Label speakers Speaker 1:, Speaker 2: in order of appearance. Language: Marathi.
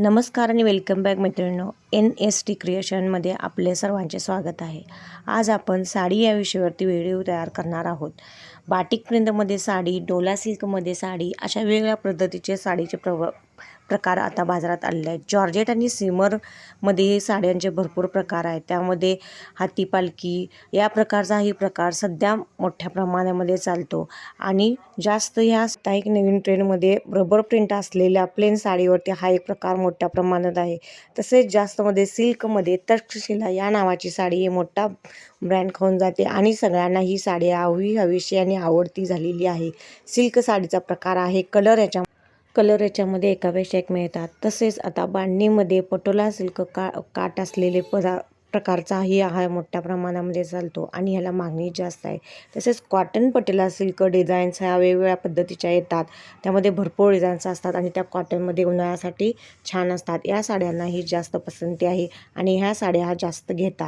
Speaker 1: नमस्कार आणि वेलकम बॅक मैत्रिणींनो एन एस टी क्रिएशनमध्ये आपले सर्वांचे स्वागत आहे. आज आपण साडी या विषयावरती व्हिडिओ तयार करणार आहोत. बाटिक प्रिंटमध्ये साडी डोला सिल्कमध्ये साडी अशा वेगळ्या पद्धतीचे साडीचे प्रव प्रकार आता बाजारात आलेले आहेत. जॉर्जेट आणि सिमरमध्ये साड्यांचे भरपूर प्रकार आहेत. त्यामध्ये हाती पालखी या प्रकारचाही प्रकार सध्या मोठ्या प्रमाणामध्ये चालतो. आणि जास्त ह्या आता एक नवीन ट्रेंडमध्ये रबर प्रिंट असलेल्या प्लेन साडीवरती हा एक प्रकार मोठ्या प्रमाणात आहे. तसेच जास्तमध्ये सिल्कमध्ये तक्षशिला या नावाची साडी ही मोठा ब्रँड खाऊन जाते आणि सगळ्यांना ही साडी हवी हवीशी आणि आवडती झालेली आहे. सिल्क साडीचा प्रकार आहे. कलर याच्या कलर याच्यामध्ये एकापेक्षा एक मिळतात. तसेच आता बांधणीमध्ये पटोला सिल्क का काट असलेले पदा प्रकारचाही हा मोठ्या प्रमाणामध्ये चालतो आणि ह्याला मागणी जास्त आहे. तसेच कॉटन पटेला सिल्क डिझाईन्स ह्या वेगवेगळ्या पद्धतीच्या येतात. त्यामध्ये भरपूर डिझाईन्स असतात आणि त्या कॉटनमध्ये उन्हाळ्यासाठी छान असतात. या साड्यांनाही जास्त पसंती आहे आणि ह्या साड्या हा जास्त घेतात.